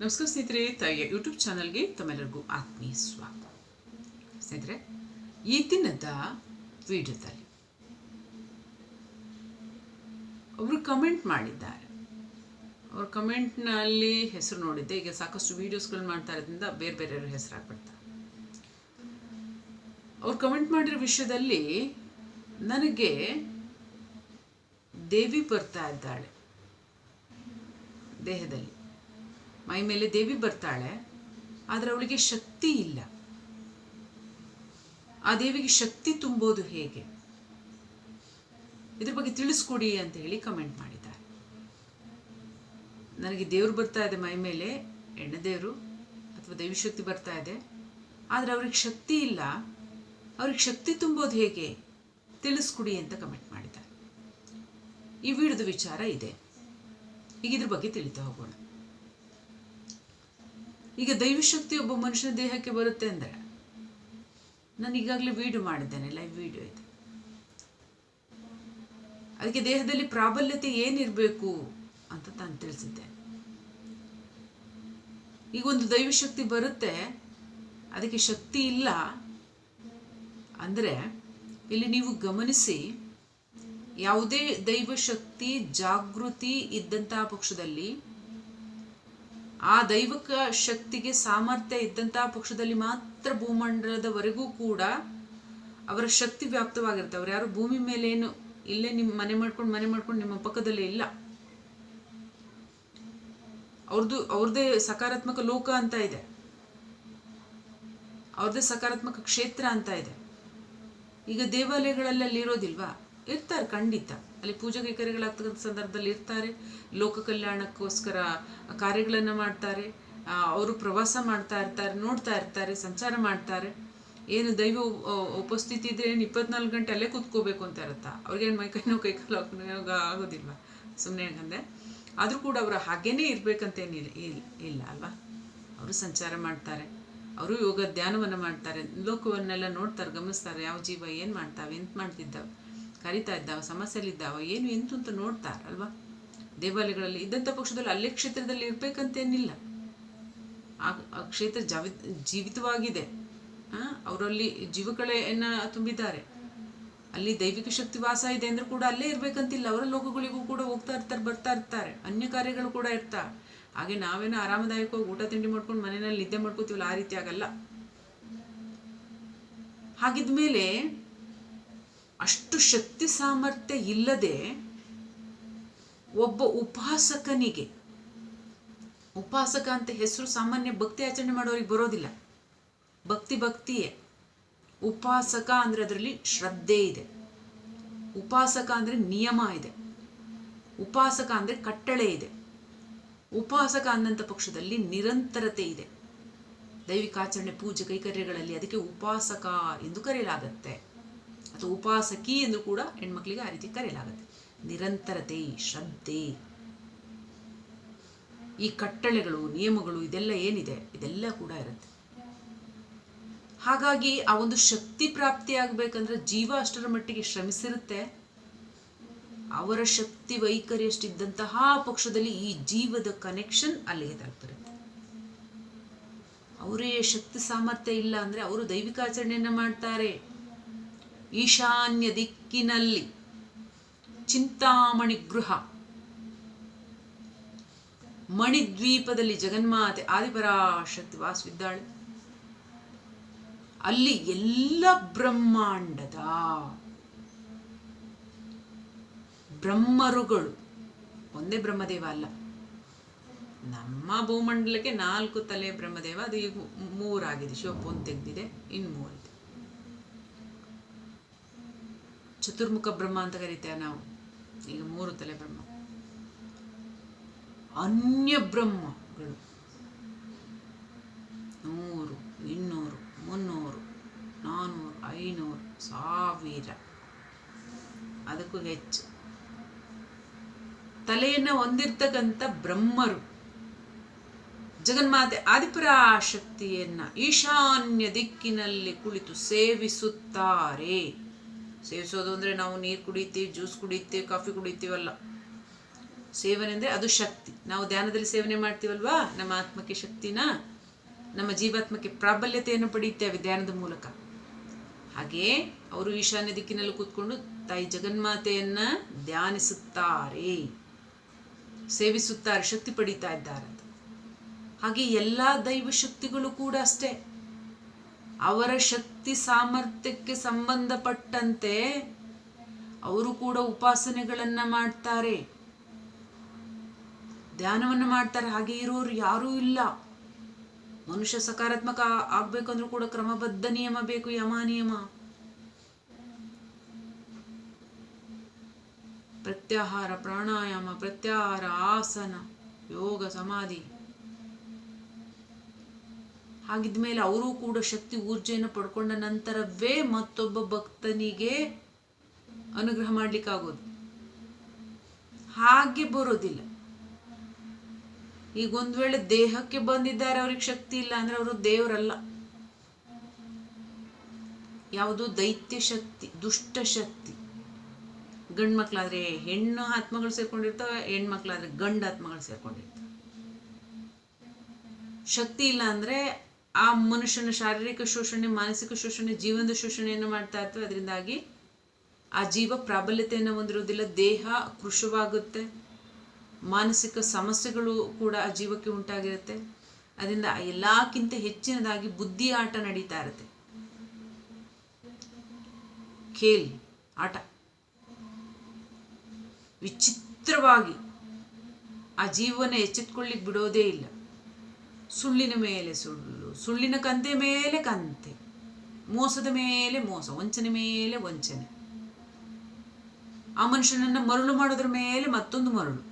ನಮಸ್ಕಾರ ಸ್ನೇಹಿತರೆ ತಾಯಿಯ ಯೂಟ್ಯೂಬ್ ಚಾನಲ್ಗೆ ತಮ್ಮೆಲ್ಲರಿಗೂ ಆತ್ಮೀಯ ಸ್ವಾಗತ. ಸ್ನೇಹಿತರೆ, ಈ ದಿನದ ವಿಡಿಯೋದಲ್ಲಿ ಅವರು ಕಮೆಂಟ್ ಮಾಡಿದ್ದಾರೆ. ಅವ್ರ ಕಮೆಂಟ್ನಲ್ಲಿ ಹೆಸರು ನೋಡಿದ್ದೆ. ಈಗ ಸಾಕಷ್ಟು ವೀಡಿಯೋಸ್ಗಳು ಮಾಡ್ತಾ ಇರೋದ್ರಿಂದ ಬೇರೆ ಬೇರೆಯವ್ರ ಹೆಸರು ಅವ್ರು ಕಮೆಂಟ್ ಮಾಡಿರೋ ವಿಷಯದಲ್ಲಿ ನನಗೆ ದೇವಿ ಬರ್ತಾ ಇದ್ದಾಳೆ. ದೇಹದಲ್ಲಿ. ಮೈ ಮೇಲೆ ದೇವಿ ಬರ್ತಾಳೆ, ಆದರೆ ಅವಳಿಗೆ ಶಕ್ತಿ ಇಲ್ಲ. ಆ ದೇವಿಗೆ ಶಕ್ತಿ ತುಂಬೋದು ಹೇಗೆ? ಇದ್ರ ಬಗ್ಗೆ ತಿಳಿಸ್ಕೊಡಿ ಅಂತ ಹೇಳಿ ಕಮೆಂಟ್ ಮಾಡಿದ್ದಾರೆ. ನನಗೆ ದೇವ್ರು ಬರ್ತಾ ಇದೆ ಮೈ ಮೇಲೆ ದೇವರು ಅಥವಾ ದೇವಿ ಶಕ್ತಿ ಬರ್ತಾ ಇದೆ, ಆದರೆ ಅವ್ರಿಗೆ ಶಕ್ತಿ ಇಲ್ಲ. ಅವ್ರಿಗೆ ಶಕ್ತಿ ತುಂಬೋದು ಹೇಗೆ? ತಿಳಿಸ್ಕೊಡಿ ಅಂತ ಕಮೆಂಟ್ ಮಾಡಿದ್ದಾರೆ. ಈ ವಿಡಿಯೋದ ವಿಚಾರ ಇದೆ. ಈಗ ಇದ್ರ ಬಗ್ಗೆ ತಿಳಿತಾ ಹೋಗೋಣ. ಈಗ ದೈವಶಕ್ತಿ ಒಬ್ಬ ಮನುಷ್ಯನ ದೇಹಕ್ಕೆ ಬರುತ್ತೆ ಅಂದರೆ ನಾನು ಈಗಾಗಲೇ ವೀಡಿಯೋ ಮಾಡಿದ್ದೇನೆ ಲೈವ್ ವೀಡಿಯೋ ಇದೆ. ಅದಕ್ಕೆ ದೇಹದಲ್ಲಿ ಪ್ರಾಬಲ್ಯತೆ ಏನಿರಬೇಕು ಅಂತ ನಾನು ತಿಳಿಸಿದ್ದೆ. ಈಗ ಒಂದು ದೈವಶಕ್ತಿ ಬರುತ್ತೆ, ಅದಕ್ಕೆ ಶಕ್ತಿ ಇಲ್ಲ ಅಂದರೆ ಇಲ್ಲಿ ನೀವು ಗಮನಿಸಿ, ಯಾವುದೇ ದೈವಶಕ್ತಿ ಜಾಗೃತಿ ಇದ್ದಂತಹ ಪಕ್ಷದಲ್ಲಿ ಆ ದೈವಕ ಶಕ್ತಿಗೆ ಸಾಮರ್ಥ್ಯ ಇದ್ದಂತಹ ಪಕ್ಷದಲ್ಲಿ ಮಾತ್ರ ಭೂಮಂಡಲದವರೆಗೂ ಕೂಡ ಅವರ ಶಕ್ತಿ ವ್ಯಾಪ್ತವಾಗಿರುತ್ತೆ. ಅವ್ರು ಯಾರು ಭೂಮಿ ಮೇಲೆ ಏನು ಇಲ್ಲೇ ನಿಮ್ಮ ಮನೆ ಮಾಡ್ಕೊಂಡು ಮನೆ ಮಾಡ್ಕೊಂಡು ನಿಮ್ಮ ಪಕ್ಕದಲ್ಲೇ ಇಲ್ಲ. ಅವ್ರದ್ದು ಅವ್ರದ್ದೇ ಸಕಾರಾತ್ಮಕ ಲೋಕ ಅಂತ ಇದೆ. ಅವ್ರದ್ದೇ ಸಕಾರಾತ್ಮಕ ಕ್ಷೇತ್ರ ಅಂತ ಇದೆ. ಈಗ ದೇವಾಲಯಗಳಲ್ಲಲ್ಲಿ ಇರೋದಿಲ್ವಾ? ಇರ್ತಾರೆ ಖಂಡಿತ. ಅಲ್ಲಿ ಪೂಜೆ ಕೈಕರ್ಯಗಳಾಗ್ತಕ್ಕಂಥ ಸಂದರ್ಭದಲ್ಲಿ ಇರ್ತಾರೆ. ಲೋಕ ಕಲ್ಯಾಣಕ್ಕೋಸ್ಕರ ಕಾರ್ಯಗಳನ್ನು ಮಾಡ್ತಾರೆ. ಅವರು ಪ್ರವಾಸ ಮಾಡ್ತಾ ಇರ್ತಾರೆ, ನೋಡ್ತಾ ಇರ್ತಾರೆ, ಸಂಚಾರ ಮಾಡ್ತಾರೆ. ಏನು ದೈವ ಉಪಸ್ಥಿತಿ ಇದ್ರೆ ಏನು ಇಪ್ಪತ್ನಾಲ್ಕು ಗಂಟೆ ಅಲ್ಲೇ ಕೂತ್ಕೋಬೇಕು ಅಂತ ಇರುತ್ತಾ? ಅವ್ರಿಗೇನು ಮೈ ಕೈ ನೋವು, ಕೈ ಕಾಲು ಆಗೋದಿಲ್ಲ ಸುಮ್ಮನೆ ಹಂಗಂದೆ ಆದರೂ ಕೂಡ ಅವರು ಹಾಗೇನೇ ಇರಬೇಕಂತೇನಿಲ್ಲ ಇಲ್ಲ ಅಲ್ವಾ? ಅವರು ಸಂಚಾರ ಮಾಡ್ತಾರೆ. ಅವರು ಯೋಗ ಧ್ಯಾನವನ್ನು ಮಾಡ್ತಾರೆ. ಲೋಕವನ್ನೆಲ್ಲ ನೋಡ್ತಾರೆ, ಗಮನಿಸ್ತಾರೆ. ಯಾವ ಜೀವ ಏನು ಮಾಡ್ತಾವೆ, ಎಂತ ಮಾಡ್ತಿದ್ದಾವೆ? ಕರಿತಾ ಇದ್ದಾವ, ಸಮಸ್ಯೆಯಲ್ಲಿದ್ದಾವ, ಏನು ಎಂತು ಅಂತ ನೋಡ್ತಾರೆ ಅಲ್ವಾ ದೇವಾಲಯಗಳಲ್ಲಿ ಇದ್ದಂಥ ಪಕ್ಷದಲ್ಲಿ ಅಲ್ಲೇ ಕ್ಷೇತ್ರದಲ್ಲಿ ಇರಬೇಕಂತೇನಿಲ್ಲ ಆ ಕ್ಷೇತ್ರ ಜವಿ, ಜೀವಿತವಾಗಿದೆ. ಅವರಲ್ಲಿ ಜೀವಕಳೆಯನ್ನು ತುಂಬಿದ್ದಾರೆ. ಅಲ್ಲಿ ದೈವಿಕ ಶಕ್ತಿ ವಾಸ ಇದೆ ಅಂದ್ರೆ ಕೂಡ ಅಲ್ಲೇ ಇರಬೇಕಂತಿಲ್ಲ. ಅವರ ಲೋಕಗಳಿಗೂ ಕೂಡ ಹೋಗ್ತಾ ಇರ್ತಾರೆ, ಬರ್ತಾ ಇರ್ತಾರೆ. ಅನ್ಯ ಕಾರ್ಯಗಳು ಕೂಡ ಇರ್ತಾ. ಹಾಗೆ ನಾವೇನೋ ಆರಾಮದಾಯಕವಾಗಿ ಊಟ ತಿಂಡಿ ಮಾಡ್ಕೊಂಡು ಮನೆಯಲ್ಲಿ ನಿದ್ದೆ ಮಾಡ್ಕೋತೀವಲ್ಲ, ಆ ರೀತಿ ಆಗಲ್ಲ. ಹಾಗಿದ್ಮೇಲೆ ಅಷ್ಟು ಶಕ್ತಿ ಸಾಮರ್ಥ್ಯ ಇಲ್ಲದೆ ಒಬ್ಬ ಉಪಾಸಕನಿಗೆ, ಉಪಾಸಕ ಅಂತ ಹೆಸರು ಸಾಮಾನ್ಯ ಭಕ್ತಿ ಆಚರಣೆ ಮಾಡೋರಿಗೆ ಬರೋದಿಲ್ಲ. ಭಕ್ತಿ ಭಕ್ತಿಯೇ. ಉಪಾಸಕ ಅಂದರೆ ಅದರಲ್ಲಿ ಶ್ರದ್ಧೆ ಇದೆ. ಉಪಾಸಕ ಅಂದರೆ ನಿಯಮ ಇದೆ. ಉಪಾಸಕ ಅಂದರೆ ಕಟ್ಟಳೆ ಇದೆ. ಉಪಾಸಕ ಅಂದಂಥ ಪಕ್ಷದಲ್ಲಿ ನಿರಂತರತೆ ಇದೆ. ದೈವಿಕಾಚರಣೆ ಪೂಜೆ ಕೈಕರ್ಯಗಳಲ್ಲಿ ಅದಕ್ಕೆ ಉಪಾಸಕ ಎಂದು ಕರೆಯಲಾಗತ್ತೆ. ಅಥವಾ ಉಪಾಸಕಿ ಎಂದು ಕೂಡ ಹೆಣ್ಮಕ್ಳಿಗೆ ಆ ರೀತಿ ಕರೆಯಲಾಗುತ್ತೆ. ನಿರಂತರತೆ, ಶ್ರದ್ಧೆ. ಈ ಕಟ್ಟಳೆಗಳು, ನಿಯಮಗಳು, ಇದೆಲ್ಲ ಏನಿದೆ? ಇದೆಲ್ಲ ಕೂಡ ಇರುತ್ತೆ. ಹಾಗಾಗಿ ಆ ಒಂದು ಶಕ್ತಿ ಪ್ರಾಪ್ತಿ ಆಗ್ಬೇಕಂದ್ರೆ ಜೀವ ಅಷ್ಟರ ಮಟ್ಟಿಗೆ ಶ್ರಮಿಸಿರುತ್ತೆ. ಅವರ ಶಕ್ತಿ ವೈಖರಿಯಷ್ಟಿದ್ದಂತಹ ಪಕ್ಷದಲ್ಲಿ ಈ ಜೀವದ ಕನೆಕ್ಷನ್ ಅಲ್ಲಿಗೆ ತಲುಪಿರುತ್ತೆ ಅವರೇ ಶಕ್ತಿ ಸಾಮರ್ಥ್ಯ ಇಲ್ಲ ಅಂದ್ರೆ ಅವರು ದೈವಿಕಾಚರಣೆಯನ್ನ ಮಾಡ್ತಾರೆ. ಈಶಾನ್ಯ ದಿಕ್ಕಿನಲ್ಲಿ ಚಿಂತಾಮಣಿ ಗೃಹ. ಮಣಿದ್ವೀಪದಲ್ಲಿ ಜಗನ್ಮಾತೆ ಆದಿಪರಾಶಕ್ತಿ ವಾಸವಿದ್ದಾಳೆ. ಅಲ್ಲಿ ಎಲ್ಲ ಬ್ರಹ್ಮಾಂಡದ ಬ್ರಹ್ಮರುಗಳು. ಒಂದೇ ಬ್ರಹ್ಮದೇವ ಅಲ್ಲ. ನಮ್ಮ ಭೂಮಂಡಲಕ್ಕೆ ನಾಲ್ಕು ತಲೆ ಬ್ರಹ್ಮದೇವ, ಅದು ಈಗ ಮೂರಾಗಿದೆ. ಶಿವಪ್ಪೊಂದು ತೆಗೆದಿದೆ, ಇನ್ನು ಮೂರಿದೆ ಚತುರ್ಮುಖ ಬ್ರಹ್ಮ ಅಂತ ಕರಿತೇವೆ ನಾವು. ಈಗ ಮೂರು ತಲೆ ಬ್ರಹ್ಮ ಅನ್ಯ ಬ್ರಹ್ಮಗಳು. ನೂರು, ಇನ್ನೂರು, ಮುನ್ನೂರು ನಾನ್ನೂರು ಐನೂರು, ಸಾವಿರ. ಅದಕ್ಕೂ ಹೆಚ್ಚು. ತಲೆಯನ್ನು ಹೊಂದಿರ್ತಕ್ಕಂಥ ಬ್ರಹ್ಮರು. ಜಗನ್ಮಾತೆ ಆದಿಪರಾಶಕ್ತಿಯನ್ನ ಈಶಾನ್ಯ ದಿಕ್ಕಿನಲ್ಲಿ ಕುಳಿತು ಸೇವಿಸುತ್ತಾರೆ. ಸೇವಿಸೋದು ಅಂದರೆ ನಾವು ನೀರು ಕುಡಿತೀವಿ ಜ್ಯೂಸ್ ಕುಡಿತೀವಿ ಕಾಫಿ ಕುಡಿತೀವಲ್ಲ ಸೇವನೆ ಅಂದರೆ ಅದು ಶಕ್ತಿ. ನಾವು ಧ್ಯಾನದಲ್ಲಿ ಸೇವನೆ ಮಾಡ್ತೀವಲ್ವಾ? ನಮ್ಮ ಆತ್ಮಕ್ಕೆ ಶಕ್ತಿನ, ನಮ್ಮ ಜೀವಾತ್ಮಕ್ಕೆ ಪ್ರಾಬಲ್ಯತೆಯನ್ನು ಪಡೆಯುತ್ತೇವೆ ಧ್ಯಾನದ ಮೂಲಕ. ಹಾಗೆ ಅವರು ಈಶಾನ್ಯ ದಿಕ್ಕಿನಲ್ಲಿ ಕೂತ್ಕೊಂಡು ತಾಯಿ ಜಗನ್ಮಾತೆಯನ್ನ ಧ್ಯಾನಿಸುತ್ತಾರೆ. ಸೇವಿಸುತ್ತಾರೆ, ಶಕ್ತಿ ಪಡೀತಾ ಇದ್ದಾರೆ ಹಾಗೆ ಎಲ್ಲ ದೈವ ಶಕ್ತಿಗಳು ಕೂಡ ಅಷ್ಟೇ. ಅವರ ಶಕ್ತಿ ಸಾಮರ್ಥ್ಯಕ್ಕೆ ಸಂಬಂಧಪಟ್ಟಂತೆ ಅವರು ಕೂಡ ಉಪಾಸನೆಗಳನ್ನ ಮಾಡ್ತಾರೆ. ಧ್ಯಾನವನ್ನು ಮಾಡ್ತಾರೆ. ಹಾಗೆ ಇರೋರು ಯಾರೂ ಇಲ್ಲ. ಮನುಷ್ಯ ಸಕಾರಾತ್ಮಕ ಆಗ್ಬೇಕು ಆಗ್ಬೇಕಂದ್ರೂ ಕೂಡ ಕ್ರಮಬದ್ಧ ನಿಯಮ ಬೇಕು, ಯಮ ನಿಯಮ. ಪ್ರತ್ಯಾಹಾರ, ಪ್ರಾಣಾಯಾಮ, ಪ್ರತ್ಯಾಹಾರ, ಆಸನ, ಯೋಗ, ಸಮಾಧಿ. ಹಾಗಿದ್ಮೇಲೆ ಅವರು ಕೂಡ ಶಕ್ತಿ, ಊರ್ಜೆಯನ್ನು ಪಡ್ಕೊಂಡ ನಂತರವೇ ಮತ್ತೊಬ್ಬ ಭಕ್ತನಿಗೆ ಅನುಗ್ರಹ ಮಾಡ್ಲಿಕ್ಕಾಗೋದು. ಹಾಗೆ ಬರೋದಿಲ್ಲ. ಈಗ ಒಂದ್ ವೇಳೆ ದೇಹಕ್ಕೆ ಬಂದಿದ್ದಾರೆ, ಅವ್ರಿಗೆ ಶಕ್ತಿ ಇಲ್ಲ ಅಂದ್ರೆ ಅವರು ದೇವರಲ್ಲ. ಯಾವುದು ದೈತ್ಯ ಶಕ್ತಿ, ದುಷ್ಟ ಶಕ್ತಿ. ಗಂಡು ಮಕ್ಕಳಾದ್ರೆ ಹೆಣ್ಣು ಆತ್ಮಗಳು ಹೆಣ್ಣು ಹೆಣ್ಮಕ್ಳಾದ್ರೆ ಗಂಡು ಆತ್ಮಗಳು ಸೇರ್ಕೊಂಡಿರ್ತವೆ. ಶಕ್ತಿ ಇಲ್ಲ ಅಂದ್ರೆ ಆ ಮನುಷ್ಯನ ಶಾರೀರಿಕ ಶೋಷಣೆ, ಮಾನಸಿಕ ಶೋಷಣೆ, ಜೀವನದ ಶೋಷಣೆಯನ್ನು ಮಾಡ್ತಾ ಇರ್ತವೆ. ಅದರಿಂದಾಗಿ ಆ ಜೀವ ಪ್ರಾಬಲ್ಯತೆಯನ್ನು ಹೊಂದಿರೋದಿಲ್ಲ. ದೇಹ ಕೃಶವಾಗುತ್ತೆ. ಮಾನಸಿಕ ಸಮಸ್ಯೆಗಳು ಕೂಡ ಆ ಜೀವಕ್ಕೆ ಉಂಟಾಗಿರುತ್ತೆ. ಅದರಿಂದ ಎಲ್ಲಕ್ಕಿಂತ ಹೆಚ್ಚಿನದಾಗಿ ಬುದ್ಧಿ ಆಟ ನಡೀತಾ ಇರುತ್ತೆ. ಖೇಲ್, ಆಟ. ವಿಚಿತ್ರವಾಗಿ ಆ ಜೀವನ ಎಚ್ಚೆತ್ಕೊಳ್ಳಿಕ್ ಬಿಡೋದೇ ಇಲ್ಲ. ಸುಳ್ಳಿನ ಮೇಲೆ ಸುಳ್ಳು. ಸುಳ್ಳಿನ ಕಂತೆ ಮೇಲೆ ಕಂತೆ. ಮೋಸದ ಮೇಲೆ ಮೋಸ, ವಂಚನೆ ಮೇಲೆ ವಂಚನೆ. ಆ ಮನುಷ್ಯನನ್ನ ಮರಳು ಮಾಡೋದ್ರ ಮೇಲೆ ಮತ್ತೊಂದು ಮರಳು.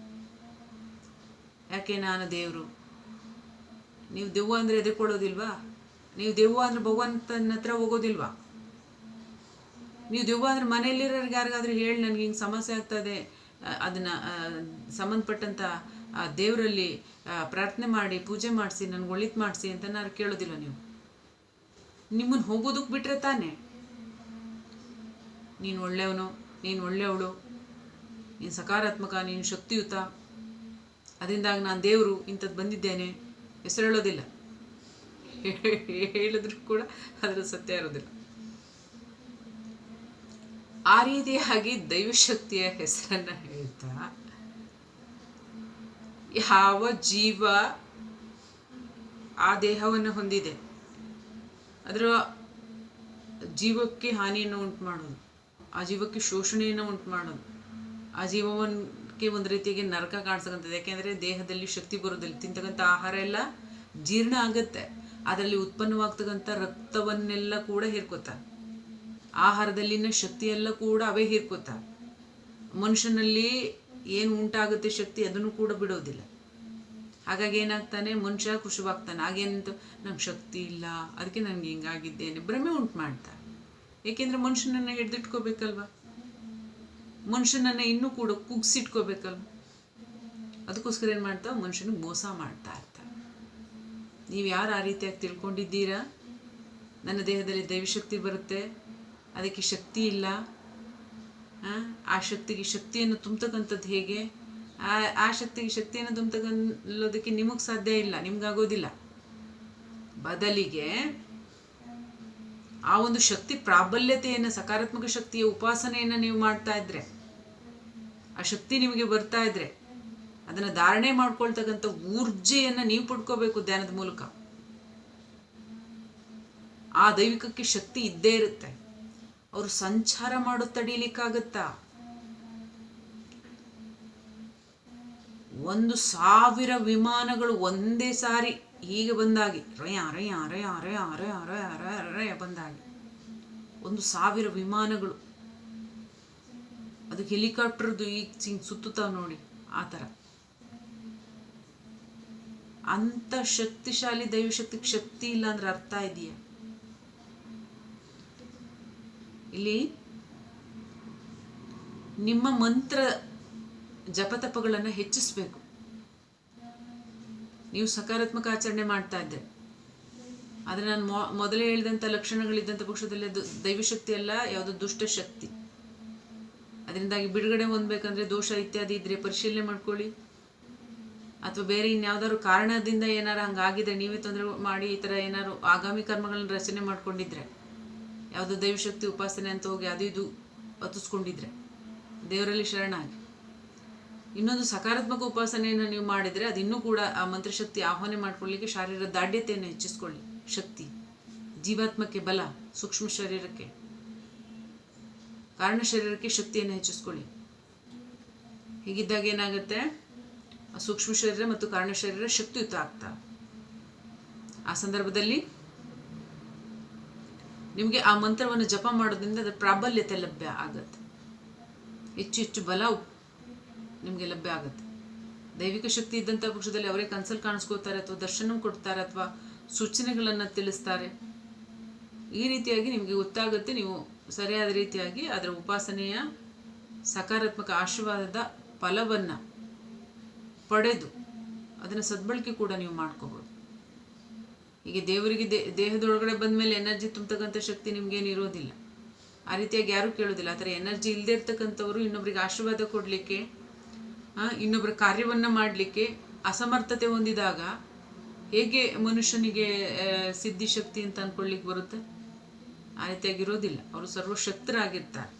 ಯಾಕೆ ನಾನು ದೇವರು? ನೀವು ದೆವ್ವ ಅಂದ್ರೆ ಎದುರ್ಕೊಳ್ಳೋದಿಲ್ವಾ ನೀವು ದೆವ್ವ ಅಂದರೆ ಭಗವಂತನ ಹತ್ರ ಹೋಗೋದಿಲ್ವಾ? ನೀವು ದೆವ್ವ ಅಂದರೆ ಮನೆಯಲ್ಲಿರೋರಿಗೆ ಯಾರಿಗಾದ್ರೂ ಹೇಳಿ ನನಗೆ ಹಿಂಗೆ ಸಮಸ್ಯೆ ಆಗ್ತದೆ ಅದನ್ನು ಸಂಬಂಧಪಟ್ಟಂತ ಆ ದೇವರಲ್ಲಿ ಪ್ರಾರ್ಥನೆ ಮಾಡಿ, ಪೂಜೆ ಮಾಡಿಸಿ, ನನ್ಗೆ ಒಳಿತು ಮಾಡಿಸಿ ಅಂತ ನಾನು ಕೇಳೋದಿಲ್ಲ ನೀವು. ನಿಮ್ಮನ್ನು ಹೋಗೋದಕ್ಕೆ ಬಿಟ್ಟರೆ ತಾನೆ? ನೀನು ಒಳ್ಳೆಯವನು, ನೀನು ಒಳ್ಳೆಯವಳು, ನೀನು ಸಕಾರಾತ್ಮಕ, ನೀನು ಶಕ್ತಿಯುತ. ಅದರಿಂದಾಗಿ ನಾನು ದೇವರು ಇಂಥದ್ದು ಬಂದಿದ್ದೇನೆ. ಹೆಸರು ಹೇಳೋದಿಲ್ಲ. ಹೇಳಿದ್ರು ಕೂಡ ಅದರ ಸತ್ಯ ಇರೋದಿಲ್ಲ. ಆ ರೀತಿಯಾಗಿ ದೈವಶಕ್ತಿಯ ಹೆಸರನ್ನು ಹೇಳ್ತಾ ಯಾವ ಜೀವ ಆ ದೇಹವನ್ನು ಹೊಂದಿದೆ? ಅದರ ಜೀವಕ್ಕೆ ಹಾನಿಯನ್ನು ಉಂಟು ಮಾಡೋದು ಆ ಜೀವಕ್ಕೆ ಶೋಷಣೆಯನ್ನು ಉಂಟು ಮಾಡೋದು ಆ ಜೀವವನ್ಗೆ ಒಂದು ರೀತಿಯಾಗಿ ನರಕ ಕಾಣಿಸ್ತಕ್ಕಂಥದ್ದು. ಯಾಕೆಂದರೆ ದೇಹದಲ್ಲಿ ಶಕ್ತಿ ಬರೋದಿಲ್ಲ ತಿಂತಕ್ಕಂಥ ಆಹಾರ ಎಲ್ಲ ಜೀರ್ಣ ಆಗುತ್ತೆ. ಅದರಲ್ಲಿ ಉತ್ಪನ್ನವಾಗ್ತಕ್ಕಂಥ ರಕ್ತವನ್ನೆಲ್ಲ ಕೂಡ ಹೀರ್ಕೋತಾರೆ ಆಹಾರದಲ್ಲಿನ ಶಕ್ತಿಯೆಲ್ಲ ಕೂಡ ಅವೇ ಹೀರ್ಕೋತಾರೆ ಮನುಷ್ಯನಲ್ಲಿ ಏನು ಉಂಟಾಗುತ್ತೆ ಶಕ್ತಿ ಅದನ್ನು ಕೂಡ ಬಿಡೋದಿಲ್ಲ. ಹಾಗಾಗಿ ಏನಾಗ್ತಾನೆ ಮನುಷ್ಯ ಖುಷಿವಾಗ್ತಾನೆ, ಹಾಗೇನಂತ, ನಂಗೆ ಶಕ್ತಿ ಇಲ್ಲ ಅದಕ್ಕೆ ನನಗೆ ಹಿಂಗಾಗಿದ್ದೇನೆ ಭ್ರಮೆ ಉಂಟು ಮಾಡ್ತಾ ಏಕೆಂದರೆ ಮನುಷ್ಯನನ್ನು ಹಿಡಿದಿಟ್ಕೋಬೇಕಲ್ವ ಮನುಷ್ಯನನ್ನು ಇನ್ನೂ ಕೂಡ ಕುಗ್ಸಿಟ್ಕೋಬೇಕಲ್ವ? ಅದಕ್ಕೋಸ್ಕರ ಏನು ಮಾಡ್ತಾವೆ ಮನುಷ್ಯನಿಗೆ ಮೋಸ ಮಾಡ್ತಾ ಇರ್ತಾರೆ ನೀವು ಯಾರು ಆ ರೀತಿಯಾಗಿ ತಿಳ್ಕೊಂಡಿದ್ದೀರಾ? ನನ್ನ ದೇಹದಲ್ಲಿ ದೈವಶಕ್ತಿ ಬರುತ್ತೆ, ಅದಕ್ಕೆ ಶಕ್ತಿ ಇಲ್ಲ ಆ, ಶಕ್ತಿಗೆ ಶಕ್ತಿಯನ್ನು ತುಂಬತಕ್ಕಂಥದ್ದು ಹೇಗೆ? ಆ ಆ ಶಕ್ತಿಗೆ ಶಕ್ತಿಯನ್ನು ತುಂಬತಕ್ಕಲ್ಲೋದಕ್ಕೆ ನಿಮಗೆ ಸಾಧ್ಯ ಇಲ್ಲ ನಿಮ್ಗಾಗೋದಿಲ್ಲ ಬದಲಿಗೆ ಆ ಒಂದು ಶಕ್ತಿ ಪ್ರಾಬಲ್ಯತೆಯನ್ನು ಸಕಾರಾತ್ಮಕ ಶಕ್ತಿಯ ಉಪಾಸನೆಯನ್ನು ನೀವು ಮಾಡ್ತಾ ಇದ್ರೆ ಆ ಶಕ್ತಿ ನಿಮಗೆ ಬರ್ತಾ ಇದ್ರೆ ಅದನ್ನು ಧಾರಣೆ ಮಾಡ್ಕೊಳ್ತಕ್ಕಂಥ ಊರ್ಜೆಯನ್ನು ನೀವು ಪಡ್ಕೋಬೇಕು ಧ್ಯಾನದ ಮೂಲಕ. ಆ ದೈವಿಕಕ್ಕೆ ಶಕ್ತಿ ಇದ್ದೇ ಇರುತ್ತೆ. ಅವರು ಸಂಚಾರ ಮಾಡೋ ತಡೀಲಿಕ್ಕಾಗತ್ತಾ? ಒಂದು ಸಾವಿರ ವಿಮಾನಗಳು ಒಂದೇ ಸಾರಿ ಹೀಗೆ ಬಂದಾಗಿ, ರಯ ರಯ ರಯ ರಯ ರಯ ರಯ ರಯ ರಯ ಬಂದಾಗಿ. ಒಂದು ಸಾವಿರ ವಿಮಾನಗಳು. ಅದು ಹೆಲಿಕಾಪ್ಟರ್ದು ಈಗ ಸಿಂಗ್ ಸುತ್ತುತ್ತಾವ ನೋಡಿ, ಆ ಥರ. ಅಂಥ ಶಕ್ತಿಶಾಲಿ ದೈವಶಕ್ತಿಗೆ ಶಕ್ತಿ ಇಲ್ಲ ಅಂದ್ರೆ ಅರ್ಥ ಇದೆಯಾ? ಇಲ್ಲಿ ನಿಮ್ಮ ಮಂತ್ರ ಜಪತಪಗಳನ್ನು ಹೆಚ್ಚಿಸಬೇಕು. ನೀವು ಸಕಾರಾತ್ಮಕ ಆಚರಣೆ ಮಾಡ್ತಾ ಇದ್ದೆ. ಆದರೆ ನಾನು ಮೊದಲೇ ಹೇಳಿದಂಥ ಲಕ್ಷಣಗಳಿದ್ದಂಥ ಪಕ್ಷದಲ್ಲಿ ಅದು ದೈವಶಕ್ತಿ ಅಲ್ಲ, ಯಾವುದೋ ದುಷ್ಟಶಕ್ತಿ ಅದರಿಂದಾಗಿ ಬಿಡುಗಡೆ ಹೊಂದಬೇಕಂದ್ರೆ ದೋಷ ಇತ್ಯಾದಿ ಇದ್ದರೆ ಪರಿಶೀಲನೆ ಮಾಡ್ಕೊಳ್ಳಿ. ಅಥವಾ ಬೇರೆ ಇನ್ಯಾವುದಾದ್ರು ಕಾರಣದಿಂದ ಏನಾರು ಹಂಗಾಗಿದೆ, ನೀವೇ ತೊಂದರೆ ಮಾಡಿ ಈ ಥರ ಏನಾದ್ರು ಆಗಾಮಿ ಕರ್ಮಗಳನ್ನ ರಚನೆ ಮಾಡ್ಕೊಂಡಿದ್ರೆ. ಯಾವುದೋ ದೈವಶಕ್ತಿ ಉಪಾಸನೆ ಅಂತ ಹೋಗಿ ಅದು ಇದು ಹತ್ತಿಸ್ಕೊಂಡಿದ್ರೆ. ದೇವರಲ್ಲಿ ಶರಣಾಗಿ. ಇನ್ನೊಂದು ಸಕಾರಾತ್ಮಕ ಉಪಾಸನೆಯನ್ನು ನೀವು ಮಾಡಿದರೆ ಅದು ಇನ್ನೂ ಕೂಡ ಆ ಮಂತ್ರಶಕ್ತಿ ಆಹ್ವಾನ ಮಾಡಿಕೊಳ್ಳಿಕ್ಕೆ ಶಾರೀರ ದಾಢ್ಯತೆಯನ್ನು ಹೆಚ್ಚಿಸ್ಕೊಳ್ಳಿ. ಶಕ್ತಿ. ಜೀವಾತ್ಮಕ್ಕೆ ಬಲ, ಸೂಕ್ಷ್ಮ ಶರೀರಕ್ಕೆ. ಕಾರಣ ಶರೀರಕ್ಕೆ ಶಕ್ತಿಯನ್ನು ಹೆಚ್ಚಿಸ್ಕೊಳ್ಳಿ. ಹೀಗಿದ್ದಾಗ ಏನಾಗುತ್ತೆ? ಸೂಕ್ಷ್ಮ ಶರೀರ ಮತ್ತು ಕಾರಣ ಶರೀರ ಶಕ್ತಿಯುತ ಆಗ್ತಾ. ಆ ಸಂದರ್ಭದಲ್ಲಿ ನಿಮಗೆ ಆ ಮಂತ್ರವನ್ನು ಜಪ ಮಾಡೋದ್ರಿಂದ ಅದರ ಪ್ರಾಬಲ್ಯತೆ ಲಭ್ಯ ಆಗತ್ತೆ. ಹೆಚ್ಚು ಹೆಚ್ಚು ಬಲ ನಿಮಗೆ ಲಭ್ಯ ಆಗುತ್ತೆ. ದೈವಿಕ ಶಕ್ತಿ ಇದ್ದಂಥ ಪಕ್ಷದಲ್ಲಿ ಅವರೇ ಕನ್ಸಲ್ ಕಾಣಿಸ್ಕೋತಾರೆ ಅಥವಾ ದರ್ಶನ ಕೊಡ್ತಾರೆ ಅಥವಾ ಸೂಚನೆಗಳನ್ನು ತಿಳಿಸ್ತಾರೆ. ಈ ರೀತಿಯಾಗಿ ನಿಮಗೆ ಗೊತ್ತಾಗುತ್ತೆ ನೀವು ಸರಿಯಾದ ರೀತಿಯಾಗಿ ಅದರ ಉಪಾಸನೆಯ ಸಕಾರಾತ್ಮಕ ಆಶೀರ್ವಾದದ ಫಲವನ್ನು ಪಡೆದು ಅದನ್ನು ಸದ್ಬಳಕೆ ಕೂಡ ನೀವು ಮಾಡ್ಕೋಬೋದು. ಹೀಗೆ ದೇವರಿಗೆ ದೇಹದೊಳಗಡೆ ಬಂದ ಮೇಲೆ ಎನರ್ಜಿ ತುಂಬತಕ್ಕಂಥ ಶಕ್ತಿ ನಿಮ್ಗೇನು ಇರೋದಿಲ್ಲ. ಆ ರೀತಿಯಾಗಿ ಯಾರೂ ಕೇಳೋದಿಲ್ಲ. ಆ ಥರ ಎನರ್ಜಿ ಇಲ್ಲದೆ ಇರ್ತಕ್ಕಂಥವ್ರು ಇನ್ನೊಬ್ರಿಗೆ ಆಶೀರ್ವಾದ ಕೊಡಲಿಕ್ಕೆ ಇನ್ನೊಬ್ಬರ ಕಾರ್ಯವನ್ನು ಮಾಡಲಿಕ್ಕೆ ಅಸಮರ್ಥತೆ ಹೊಂದಿದಾಗ ಹೇಗೆ ಮನುಷ್ಯನಿಗೆ ಸಿದ್ಧಿ ಶಕ್ತಿ ಅಂತ ಅಂದ್ಕೊಳ್ಳಿಕ್ಕೆ ಬರುತ್ತೆ? ಆ ರೀತಿಯಾಗಿರೋದಿಲ್ಲ ಅವರು ಸರ್ವಶಕ್ತರಾಗಿರ್ತಾರೆ.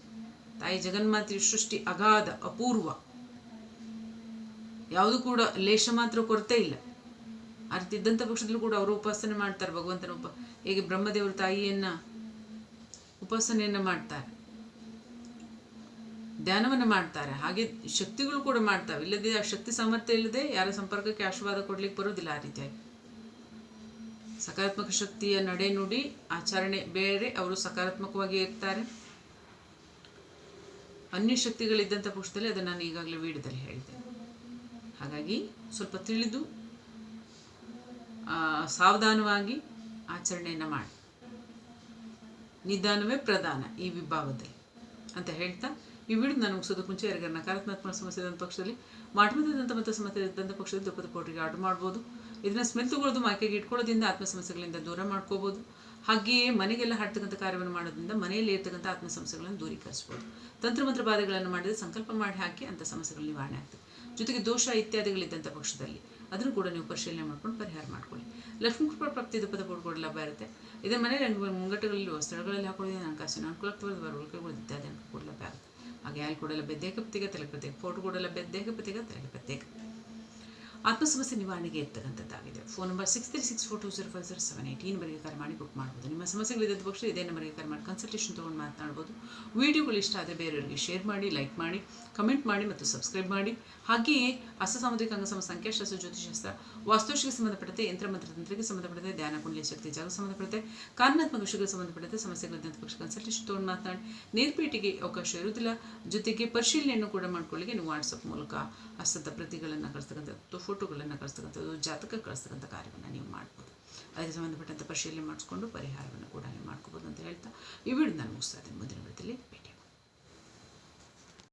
ತಾಯಿ ಜಗನ್ಮಾತೆಯ ಸೃಷ್ಟಿ ಅಗಾಧ, ಅಪೂರ್ವ. ಯಾವುದು ಕೂಡ ಲೇಷ ಮಾತ್ರ ಕೊರತೆ ಇಲ್ಲ. ಆ ರೀತಿ ಇದ್ದಂಥ ಪಕ್ಷದಲ್ಲೂ ಕೂಡ ಅವರು ಉಪಾಸನೆ ಮಾಡ್ತಾರೆ, ಭಗವಂತನ ಉಪ, ಹೇಗೆ ಬ್ರಹ್ಮದೇವರು ತಾಯಿಯನ್ನ ಉಪಾಸನೆಯನ್ನ ಮಾಡ್ತಾರೆ. ಧ್ಯಾನವನ್ನು ಮಾಡ್ತಾರೆ. ಹಾಗೆ ಶಕ್ತಿಗಳು ಕೂಡ ಮಾಡ್ತಾವೆ. ಇಲ್ಲದೆ ಆ ಶಕ್ತಿ ಸಾಮರ್ಥ್ಯ ಇಲ್ಲದೆ ಯಾರ ಸಂಪರ್ಕಕ್ಕೆ ಆಶೀರ್ವಾದ ಕೊಡ್ಲಿಕ್ಕೆ ಬರೋದಿಲ್ಲ ಆ ರೀತಿಯಾಗಿ. ಸಕಾರಾತ್ಮಕ ಶಕ್ತಿಯ ನಡೆ ನುಡಿ ಆಚರಣೆ ಬೇರೆ, ಅವರು ಸಕಾರಾತ್ಮಕವಾಗಿ ಇರ್ತಾರೆ. ಅನ್ಯ ಶಕ್ತಿಗಳಿದ್ದಂಥ ಪಕ್ಷದಲ್ಲಿ ಅದನ್ನು ನಾನು ಈಗಾಗಲೇ ವಿಡಿಯೋದಲ್ಲಿ ಹೇಳಿದೆ ಹಾಗಾಗಿ ಸ್ವಲ್ಪ ತಿಳಿದು ಸಾವಧಾನವಾಗಿ ಆಚರಣೆಯನ್ನು ಮಾಡಿ. ನಿಧಾನವೇ ಪ್ರಧಾನ ಈ ವಿಭಾಗದಲ್ಲಿ ಅಂತ ಹೇಳ್ತಾ ಈ ವಿಡಿಯೋ ನಾನು ಮುಗಿಸೋದಕ್ಕೆ ಮುಂಚೆ ಯಾರಿಗಾರ ನಕಾರಾತ್ಮಕ ಸಮಸ್ಯೆ ಇದ್ದಂಥ ಪಕ್ಷದಲ್ಲಿ ಮಾಟಮದಂಥ ಮತ್ತು ಸಮಸ್ಯೆ ಇದ್ದಂಥ ಪಕ್ಷದಲ್ಲಿ ದುಃಖದ ಕೋಟಿಗೆ ಆರ್ಡರ್ ಮಾಡ್ಬೋದು. ಇದನ್ನು ಸ್ಮೆಲ್ ತಗೊಳ್ಳೋದು ಮಾಕೆಗೆ ಇಟ್ಕೊಳ್ಳೋದ್ರಿಂದ ಆತ್ಮ ಸಮಸ್ಯೆಗಳಿಂದ ದೂರ ಮಾಡ್ಕೋಬೋದು. ಹಾಗೆಯೇ ಮನೆಗೆಲ್ಲ ಹಾಡ್ತಕ್ಕಂಥ ಕಾರ್ಯವನ್ನು ಮಾಡೋದ್ರಿಂದ ಮನೆಯಲ್ಲಿ ಇರ್ತಕ್ಕಂಥ ಆತ್ಮ ಸಮಸ್ಯೆಗಳನ್ನು ದೂರೀಕರಿಸ್ಬೋದು. ತಂತ್ರಮಂತ್ರ ಬಾಧೆಗಳನ್ನು ಮಾಡಿದರೆ ಸಂಕಲ್ಪ ಮಾಡಿ ಹಾಕಿ ಅಂಥ ಸಮಸ್ಯೆಗಳು ನಿವಾರಣೆ ಆಗ್ತದೆ. ಜೊತೆಗೆ ದೋಷ ಇತ್ಯಾದಿಗಳಿದ್ದಂಥ ಪಕ್ಷದಲ್ಲಿ ಅದನ್ನು ಕೂಡ ನೀವು ಪರಿಶೀಲನೆ ಮಾಡ್ಕೊಂಡು ಪರಿಹಾರ ಮಾಡ್ಕೊಳ್ಳಿ. ಲಕ್ಷ್ಮೀ ಕೃಪಾ ಪ್ರಾಪ್ತಿ ದುಪ್ಪದ ಕೂಡ ಲಭ್ಯ ಇರುತ್ತೆ. ಇದರ ಅಂಗ- ಮುಂಗಟ್ಟುಗಳಲ್ಲಿ ಸ್ಥಳಗಳಲ್ಲಿ ಹಾಕೊಳ್ಳೋದು ಹಣಕಾಸಿನ ಅನುಕೂಲಕ್ಕೆ ಬರುವ ಉಳಿಕೆಗಳು ಇತ್ಯಾದಿ ಕೂಡ ಲಭ್ಯ ಆಗುತ್ತೆ. ಹಾಗೆ ಅಲ್ಲಿ ಕೂಡ ಲಭ್ಯ ದೇಹ ಪ್ರತ್ಯೇಕ ತಲೆ ಪ್ರತ್ಯೇಕ ಫೋಟೋ ಕೂಡ ಲಭ್ಯ ದೇಹ ಪ್ರತ್ಯೇಕ ತಲೆ ಪ್ರತ್ಯೇಕ. ಆತ್ಮ ಸಮಸ್ಯೆ ನಿವಾರಣೆಗೆ ಇರ್ತಕ್ಕಂಥದ್ದಾಗಿದೆ phone number six three six four two zero five zero seven eight ಈ ಕರೆ ಮಾಡಿ ಬುಕ್ ಮಾಡ್ಬೋದು. ನಿಮ್ಮ ಸಮಸ್ಯೆಗಳಿದ್ದ ಪಕ್ಷ ಇದೇ ನಂಬರಿಗೆ ಕರೆ ಮಾಡಿ ಕನ್ಸಲ್ಟೇಷನ್ ತೊಗೊಂಡು ಮಾತನಾಡ್ಬೋದು. ವಿಡಿಯೋಗಳು ಇಷ್ಟ ಆದರೆ ಬೇರೆಯವರಿಗೆ ಶೇರ್ ಮಾಡಿ ಲೈಕ್ ಮಾಡಿ ಕಮೆಂಟ್ ಮಾಡಿ ಮತ್ತು ಸಬ್ಸ್ಕ್ರೈಬ್ ಮಾಡಿ. ಹಾಗೆಯೇ ಅಸ ಸಾಮುದ್ರಿಕ ಅಂಗಸಮ ಸಂಖ್ಯಾಶಾಸ್ತ್ರ ಜ್ಯೋತಿಷಾಸ್ತ್ರ ವಾಸ್ತುಶಿಗೆ ಸಂಬಂಧಪಟ್ಟಂತೆ ಯಂತ್ರ ಮಂತ್ರ ತಂತ್ರಕ್ಕೆ ಸಂಬಂಧಪಟ್ಟಂತೆ ಧ್ಯಾನ ಕುಂಡಲಿ ಶಕ್ತಿ, ಜಾಗ ಸಂಬಂಧಪಟ್ಟಂತೆ ಕಾರಣಾತ್ಮಕ ವಿಷಯಗಳಿಗೆ ಸಂಬಂಧಪಟ್ಟಂತೆ ಸಮಸ್ಯೆಗಳ ಪಕ್ಷ ಕನ್ಸಲ್ಟೇಷನ್ ತೊಗೊಂಡು ಮಾತನಾಡಿ. ನೇರ್ಪೇಟಿಗೆ ಅವಕಾಶ ಇರುವುದಿಲ್ಲ. ಜೊತೆಗೆ ಪರಿಶೀಲನೆಯನ್ನು ಕೂಡ ಮಾಡ್ಕೊಳ್ಳಿಕ್ಕೆ ನೀವು ವಾಟ್ಸಪ್ ಮೂಲಕ ಹಸ್ತದ ಪ್ರತಿಗಳನ್ನು ಕಳಿಸ್ತಕ್ಕಂಥದ್ದು. ಫೋಟೋಗಳನ್ನು ಕಳಿಸ್ತಕ್ಕಂಥದ್ದು ಜಾತಕ ಕಳಿಸ್ತಕ್ಕಂಥ ಕಾರ್ಯವನ್ನು ನೀವು ಮಾಡ್ಬೋದು. ಅದಕ್ಕೆ ಸಂಬಂಧಪಟ್ಟಂಥ ಪರಿಶೀಲನೆ ಮಾಡಿಸ್ಕೊಂಡು ಪರಿಹಾರವನ್ನು ಕೂಡ ನೀವು ಮಾಡ್ಕೋಬೋದು ಅಂತ ಹೇಳ್ತಾ ಈ ವಿಡಿಯೋ ನಾನು ಮುಗಿಸ್ತಾ ಇದ್ದೀನಿ. ಮುಂದಿನ ವಿಡಿಯೋದಲ್ಲಿ